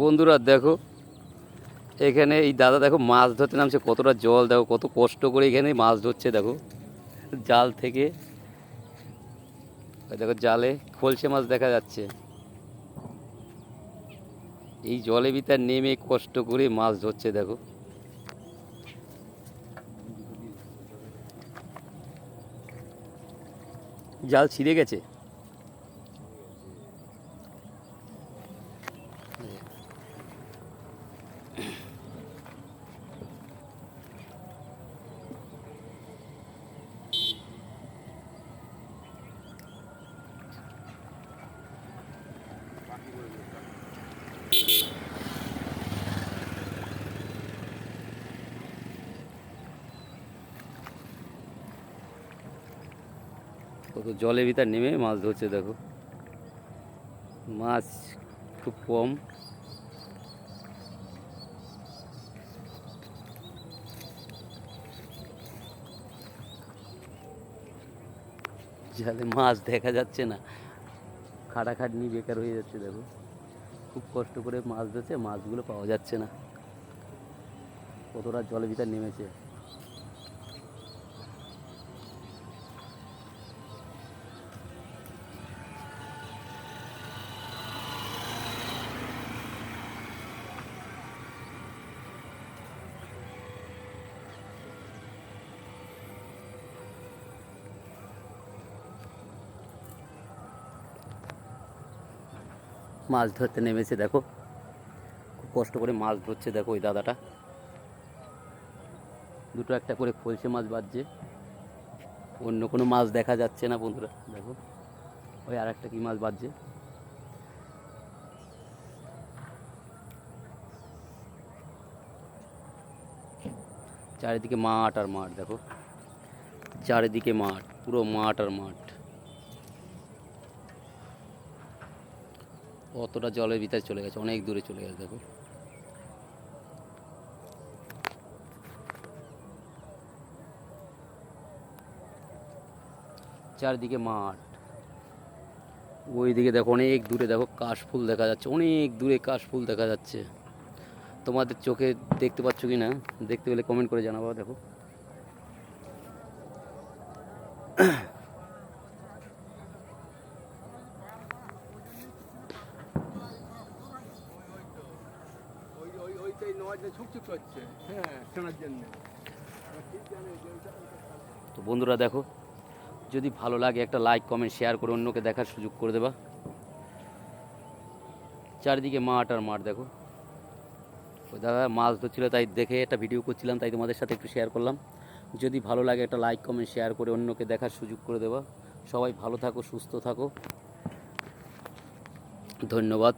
বন্ধুরা দেখো, এখানে এই দাদা দেখো মাছ ধরতে নামছে, কতটা জল দেখো, কত কষ্ট করে এখানে মাছ ধরছে দেখো। জাল থেকে দেখো জালে খলসে মাছ দেখা যাচ্ছে। এই জলে ভিতর নেমে কষ্ট করে মাছ ধরছে দেখো। জাল ছিঁড়ে গেছে? কত জলের ভিতর নেমে মাছ ধরছে, দেখো। মাছ খুব কম। জালে মাছ দেখা যাচ্ছে না, খাটাখাটনি বেকার হয়ে যাচ্ছে, দেখো। খুব কষ্ট করে মাছ ধরছে, মাছগুলো পাওয়া যাচ্ছে না। কতটা জলের ভিতর নেমেছে। মাছ ধরতে নেমেছে, দেখো। খুব কষ্ট করে মাছ ধরছে, দেখো ওই দাদাটা। দুটো একটা করে খলসে মাছ বাজছে। অন্য কোনো মাছ দেখা যাচ্ছে না, বন্ধুরা, দেখো। ওই আর একটা কি মাছ বাজছে? চারিদিকে মাঠ আর মাঠ, দেখো। চারিদিকে মাঠ, পুরো মাঠ আর মাঠ। অতটা জলের ভিতরে চলে গেছে, অনেক দূরে চলে গেছে, দেখো। চারদিকে মাঠ। ওইদিকে দেখো অনেক দূরে দেখো কাশফুল দেখা যাচ্ছে, অনেক দূরে কাশফুল দেখা যাচ্ছে। তোমাদের চোখে দেখতে পাচ্ছ কি না? দেখতে পেলে কমেন্ট করে জানাব, দেখো ওই ওই ওইটাই নয়টা ছুকছুক হ্যাঁ তো বন্ধুরা দেখো, যদি ভালো লাগে একটা লাইক কমেন্ট শেয়ার করে অন্যকে দেখার সুযোগ করে দেবা। চারিদিকে মাঠ আর মাঠ দেখো। ওই দাদা মাছ ধরছিল, তাই দেখে একটা ভিডিও করছিলাম, তাই তোমাদের সাথে একটু শেয়ার করলাম। যদি ভালো লাগে একটা লাইক কমেন্ট শেয়ার করে অন্যকে দেখার সুযোগ করে দেবা। সবাই ভালো থাকো, সুস্থ থাকো। ধন্যবাদ।